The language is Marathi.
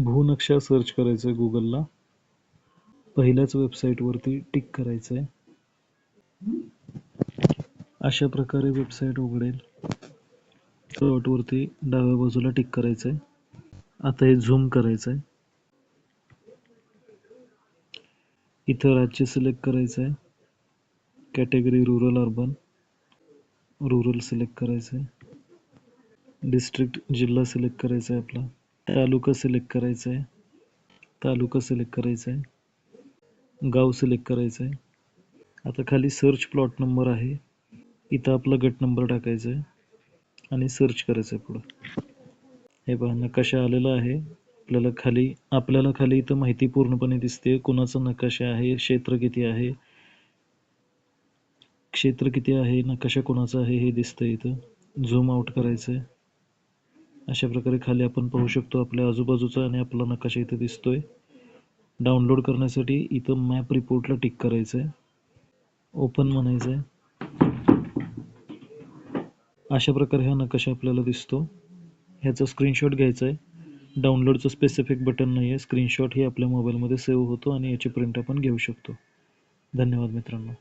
भूनक्षा सर्च करायचं आहे गुगलला पहिल्याच वेबसाईटवरती टिक करायचं आहे अशा प्रकारे वेबसाईट उघडेल. डॉटवरती डाव्या बाजूला टिक करायचं आहे आता हे झूम करायचं आहे इथं राज्य सिलेक्ट करायचं आहे category rural urban rural select करायचं आहे डिस्ट्रिक्ट जिल्हा सिलेक्ट करायचा आहे आपला. तालुका सिलेक्ट करायचा आहे तालुका सिलेक्ट करायचा आहे गाव सिलेक्ट करायचं आहे आता खाली सर्च प्लॉट नंबर आहे. इथं आपला गट नंबर टाकायचा आहे आणि सर्च करायचं आहे पुढं. हे पहा नकाशा आलेला आहे. आपल्याला खाली आपल्याला खाली इथं माहिती पूर्णपणे दिसते कुणाचं नकाशा आहे? क्षेत्र किती आहे? क्षेत्र किती आहे? नकाशा कोणाचा आहे? हे दिसतं इथं. झूम आउट करायचं आहे अशा प्रकारे खाली आपण पाहू शकतो आपल्या आजूबाजूचा आणि आपला नकाशा इथं दिसतोय. डाउनलोड करण्यासाठी इथं मॅप रिपोर्टला टिक करायचं आहे ओपन म्हणायचं आहे अशा प्रकारे हा नकाशा आपल्याला दिसतो. ह्याचा स्क्रीनशॉट घ्यायचा आहे डाउनलोडचं स्पेसिफिक बटन नाही आहे स्क्रीनशॉट हे आपल्या मोबाईलमध्ये सेव्ह होतो आणि याची प्रिंट आपण घेऊ शकतो. धन्यवाद मित्रांनो.